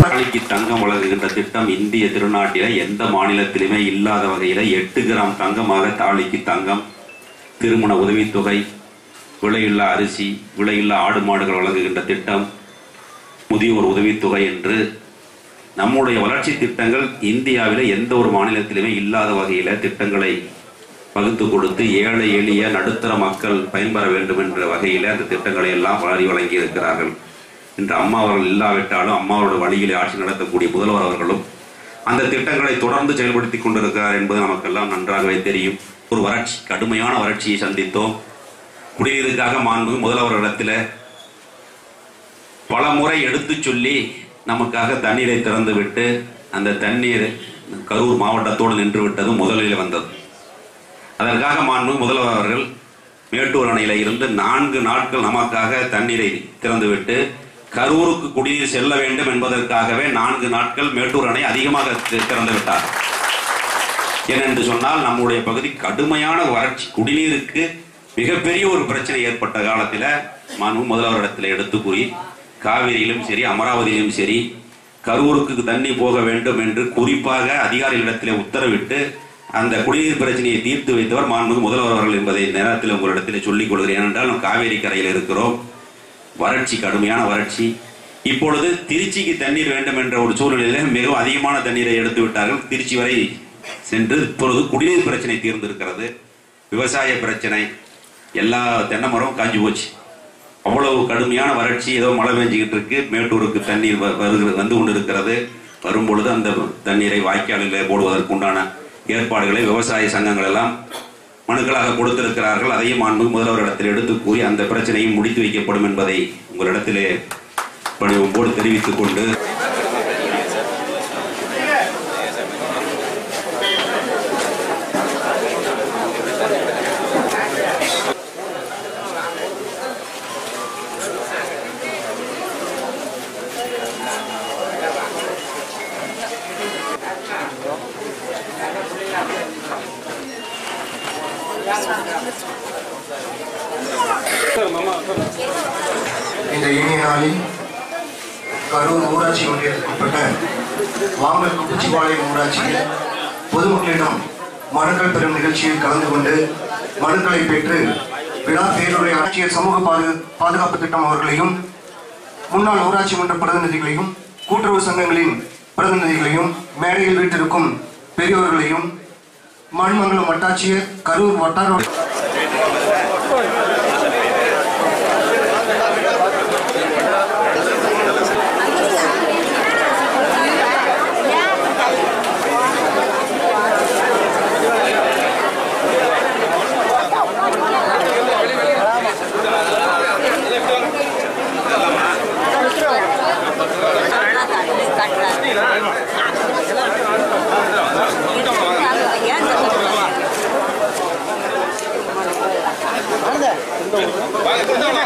தாலிக்கு தங்கம் வழங்குகின்ற திட்டம் இந்திய திருநாட்டில எந்த மாநிலத்திலுமே இல்லாத வகையில எட்டு கிராம் தங்கமாக தாலிக்கு தங்கம் திருமண உதவித்தொகை விலையுள்ள அரிசி விலையுள்ள ஆடு மாடுகள் வழங்குகின்ற திட்டம் முதியோர் உதவித்தொகை என்று. நம்முடைய வளர்ச்சி திட்டங்கள் இந்தியாவில எந்த ஒரு மாநிலத்திலுமே இல்லாத வகையில திட்டங்களை பகுத்து கொடுத்து ஏழை எளிய நடுத்தர மக்கள் பயன்பெற வேண்டும் என்ற வகையில் அந்த திட்டங்களை எல்லாம் வளரி வழங்கி இருக்கிறார்கள். இன்று அம்மா அவர்கள் இல்லாவிட்டாலும் அம்மாவோட வழியிலே ஆட்சி நடத்தக்கூடிய முதல்வர் அவர்களும் அந்த திட்டங்களை தொடர்ந்து செயல்படுத்திக் கொண்டிருக்கிறார் என்பது நமக்கெல்லாம் நன்றாகவே தெரியும். ஒரு வறட்சி கடுமையான வறட்சியை சந்தித்தோம். குடிநீருக்காக மாண்பு முதல்வர்களிடத்தில் பல முறை எடுத்துச் சொல்லி நமக்காக தண்ணீரை திறந்து விட்டு அந்த தண்ணீர் கரூர் மாவட்டத்தோடு நின்று விட்டது முதலில் வந்தது. அதற்காக மாண்பு முதல்வர் அவர்கள் மேட்டூர் அணையில் இருந்து நான்கு நாட்கள் நமக்காக தண்ணீரை திறந்துவிட்டு கரூருக்கு குடிநீர் செல்ல வேண்டும் என்பதற்காகவே நான்கு நாட்கள் மேட்டூர் அணை அதிகமாக திறந்து விட்டார். ஏனென்று சொன்னால் நம்முடைய பகுதி கடுமையான வறட்சி குடிநீருக்கு மிகப்பெரிய ஒரு பிரச்சனை ஏற்பட்ட காலத்தில் மனு முதல்வரிடத்தில் எடுத்து கூறி காவிரியிலும் சரி அமராவதியிலும் சரி கரூருக்கு தண்ணி போக வேண்டும் என்று குறிப்பாக அதிகாரிகளிடத்தில் உத்தரவிட்டு அந்த குடிநீர் பிரச்சனையை தீர்த்து வைத்தவர் மாண்புமிகு முதல்வர் அவர்கள் என்பதை நேரத்தில் உங்களிடத்தில் சொல்லிக் கொள்கிறேன். ஏனென்றால் நாம் காவேரி கரையில் இருக்கிறோம். வறட்சி கடுமையான வறட்சி. இப்பொழுது திருச்சிக்கு தண்ணீர் வேண்டும் என்ற ஒரு சூழ்நிலையில மிகவும் அதிகமான தண்ணீரை எடுத்து விட்டார்கள். திருச்சி வரை சென்று இப்பொழுது குடிநீர் பிரச்சனை தீர்ந்திருக்கிறது. விவசாய பிரச்சனை. எல்லா தென்னை மரம் காஞ்சி போச்சு. அவ்வளவு கடுமையான வறட்சி ஏதோ மழை பெஞ்சுக்கிட்டு இருக்கு. மேட்டூருக்கு தண்ணீர் வ- வருகிறது வந்து கொண்டிருக்கிறது. வரும்பொழுது அந்த தண்ணீரை வாய்க்காலில் போடுவதற்குண்டான ஏற்பாடுகளை விவசாய சங்கங்கள் எல்லாம் மனுக்களாக கொடுத்திருக்கிறார்கள். அதையும் அன்பு முதல்வரிடத்தில் எடுத்து கூறி அந்த பிரச்சனையும் முடித்து வைக்கப்படும் என்பதை உங்களிடத்திலே பணிவோடு தெரிவித்துக் கொண்டு இந்த இனிய நாளில் கரூர் ஊராட்சி ஒன்றியத்திற்குட்பட்ட வாங்கல் குப்பிச்சிபாளையம் ஊராட்சியில் பொதுமக்களிடம் மனுக்கள் பெறும் நிகழ்ச்சியில் கலந்து கொண்டு மனுக்களை பெற்று விழா பேருரை ஆட்சியர் சமூக பாது பாதுகாப்பு திட்டம் அவர்களையும் முன்னாள் ஊராட்சி மன்ற பிரதிநிதிகளையும் கூட்டுறவு சங்கங்களின் பிரதிநிதிகளையும் மேடையில் வீட்டிருக்கும் பெரியவர்களையும் મણમંગલો મટા છીએ કરૂર મોટા રોડ 完了，太漂了。